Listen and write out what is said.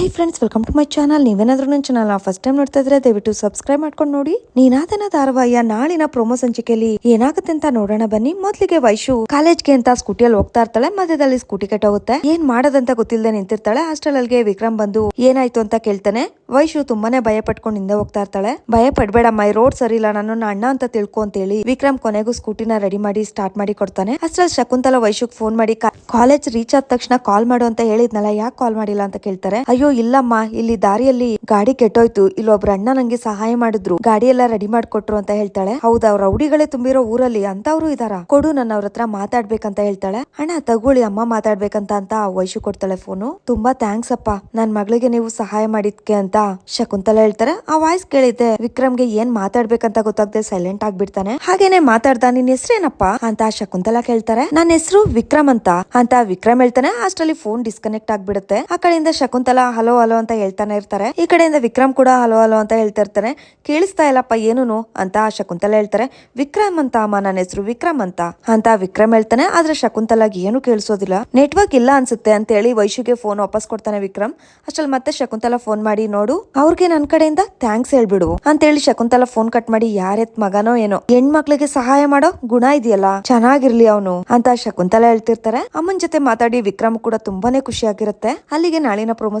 Hi friends welcome to my channel ನೀವೇನಾದ್ರೂ ನನ್ನ channel first time ನೋಡ್ತಾ ಇದ್ರೆ ದಯವಿಟ್ಟು ಸಬ್ಸ್ಕ್ರೈಬ್ ಮಾಡ್ಕೊಂಡು ನೋಡಿ. ನೀನಾದನ ಧಾರಾವಾಹಿಯ ನಾಳಿನ ಪ್ರೊಮೋ ಸಂಚಿಕೆಯಲ್ಲಿ ಏನಾಗುತ್ತೆ ಅಂತ ನೋಡೋಣ ಬನ್ನಿ. ಮೊದ್ಲಿಗೆ ವೈಶು ಕಾಲೇಜ್ಗೆ ಅಂತ ಸ್ಕೂಟಿಯಲ್ಲಿ ಹೋಗ್ತಾ ಇರ್ತಾಳೆ. ಮಧ್ಯದಲ್ಲಿ ಸ್ಕೂಟಿ ಕೆಟ್ಟೋಗುತ್ತೆ. ಏನ್ ಮಾಡೋದಂತ ಗೊತ್ತಿಲ್ಲದೆ ನಿಂತಿರ್ತಾಳೆ. ಹಾಸ್ಟೆಲ್ ಅಲ್ಲಿಗೆ ವಿಕ್ರಮ್ ಬಂದು, ಏನಾಯ್ತು ಅಂತ ಕೇಳ್ತಾನೆ. ವೈಶು ತುಂಬಾನೇ ಭಯ ಪಟ್ಕೊಂಡು ಹಿಂದೆ ಹೋಗ್ತಾ ಇರ್ತಾಳೆ. ಭಯ ಪಡ್ಬೇಡ ಮೈ ರೋಡ್ ಸರಿ ಇಲ್ಲ. ನನ್ನ ಅಣ್ಣ ಅಂತ ತಿಳ್ಕೊ ಅಂತ ಹೇಳಿ ವಿಕ್ರಮ್ ಕೊನೆಗೂ ಸ್ಕೂಟಿನ ರೆಡಿ ಮಾಡಿ ಸ್ಟಾರ್ಟ್ ಮಾಡಿ ಕೊಡ್ತಾನೆ. ಅಷ್ಟ್ರಲ್ಲಿ ಶಕುಂತಲ ವೈಶುಗ್ ಫೋನ್ ಮಾಡಿ ಕಾಲೇಜ್ ರೀಚ್ ಆದ ತಕ್ಷಣ ಕಾಲ್ ಮಾಡು ಅಂತ ಹೇಳಿದ್ನಲ್ಲ, ಯಾಕೆ ಕಾಲ್ ಮಾಡಿಲ್ಲ? ಅಂತ ಕೇಳ್ತಾರೆ. ಅಯ್ಯೋ ಇಲ್ಲಮ್ಮ, ಇಲ್ಲಿ ದಾರಿಯಲ್ಲಿ ಗಾಡಿ ಕೆಟ್ಟೋಯ್ತು. ಇಲ್ಲೊಬ್ರ ಅಣ್ಣ ನಂಗೆ ಸಹಾಯ ಮಾಡಿದ್ರು. ಗಾಡಿ ಎಲ್ಲ ರೆಡಿ ಮಾಡ್ಕೊಟ್ರು ಅಂತ ಹೇಳ್ತಾಳೆ. ಹೌದಾ ರೌಡಿಗಳೇ ತುಂಬಿರೋ ಊರಲ್ಲಿ ಅಂತವ್ರು ಇದಾರ. ಕೊಡು, ನನ್ನ ಅವ್ರ ಹತ್ರ ಮಾತಾಡ್ಬೇಕಂತ ಹೇಳ್ತಾಳೆ. ಅಣ್ಣ, ತಗೊಳ್ಳಿ, ಅಮ್ಮ ಮಾತಾಡ್ಬೇಕಂತ ಅಂತ ವಯಸ್ಸು ಕೊಡ್ತಾಳೆ ಫೋನು ತುಂಬಾ ಥ್ಯಾಂಕ್ಸ್ ಅಪ್ಪ. ನನ್ ಮಗಳಿಗೆ ನೀವು ಸಹಾಯ ಮಾಡಿದ್ಕೆ ಅಂತ ಶಕುಂತಲ ಹೇಳ್ತಾರೆ. ಆ ವಾಯ್ಸ್ ಕೇಳಿದ್ದೆ, ವಿಕ್ರಮ್ಗೆ ಏನ್ ಮಾತಾಡ್ಬೇಕಂತ ಗೊತ್ತಾಗದೆ ಸೈಲೆಂಟ್ ಆಗ್ಬಿಡ್ತಾನೆ. ಹಾಗೇನೆ ಮಾತಾಡ್ದ, ನಿನ್ ಹೆಸ್ರೇನಪ್ಪಾ? ಅಂತ ಶಕುಂತಲ ಕೇಳ್ತಾರೆ. ನನ್ನ ಹೆಸರು ವಿಕ್ರಮ್ ಅಂತ. ಅಂತ ವಿಕ್ರಮ್ ಹೇಳ್ತಾನೆ. ಅಷ್ಟರಲ್ಲಿ ಫೋನ್ ಡಿಸ್ಕನೆಕ್ಟ್ ಆಗ್ಬಿಡುತ್ತೆ. ಆ ಕಡೆಯಿಂದ ಶಕುಂತಲ ಹಲೋ ಹಲೋ ಅಂತ ಹೇಳ್ತಾನೆ ಇರ್ತಾರೆ. ಈ ಕಡೆಯಿಂದ ವಿಕ್ರಮ್ ಕೂಡ ಹಲೋ ಹಲೋ ಅಂತ ಹೇಳ್ತಾ ಇರ್ತಾನೆ. ಕೇಳಿಸ್ತಾ ಇಲ್ಲಪ್ಪ, ಏನೂನು ಅಂತ ಶಕುಂತಲ ಹೇಳ್ತಾರೆ. ವಿಕ್ರಮ್ ಅಂತ ಅಮ್ಮ, ನನ್ನ ಹೆಸರು ವಿಕ್ರಮ್ ಅಂತ. ಅಂತ ವಿಕ್ರಮ್ ಹೇಳ್ತಾನೆ. ಆದ್ರೆ ಶಕುಂತಲಾಗಿ ಏನು ಕೇಳಿಸೋದಿಲ್ಲ. ನೆಟ್ವರ್ಕ್ ಇಲ್ಲ ಅನ್ಸುತ್ತೆ ಅಂತ ಹೇಳಿ ವೈಶುಗೆ ಫೋನ್ ವಾಪಸ್ ಕೊಡ್ತಾನೆ ವಿಕ್ರಮ್. ಅಷ್ಟ್ರಲ್ಲಿ ಮತ್ತೆ ಶಕುಂತಲ ಫೋನ್ ಮಾಡಿ, ನೋಡು, ಅವ್ರಿಗೆ ನನ್ ಕಡೆಯಿಂದ ಥ್ಯಾಂಕ್ಸ್ ಹೇಳ್ಬಿಡು ಅಂತ ಹೇಳಿ ಶಕುಂತಲ ಫೋನ್ ಕಟ್ ಮಾಡಿ ಯಾರೆತ್ ಮಗನೋ ಏನೋ, ಹೆಣ್ಮಕ್ಳಿಗೆ ಸಹಾಯ ಮಾಡೋ ಗುಣ ಇದೆಯಲ್ಲ, ಚೆನ್ನಾಗಿರ್ಲಿ ಅವನು ಅಂತ ಶಕುಂತಲ ಹೇಳ್ತಿರ್ತಾರೆ. ಅಮ್ಮನ್ ಜೊತೆ ಮಾತಾಡಿ ವಿಕ್ರಮ್ ಕೂಡ ತುಂಬಾನೇ ಖುಷಿ ಆಗಿರುತ್ತೆ ಅಲ್ಲಿಗೆ ನಾಳಿನ ಪ್ರೊಮೋ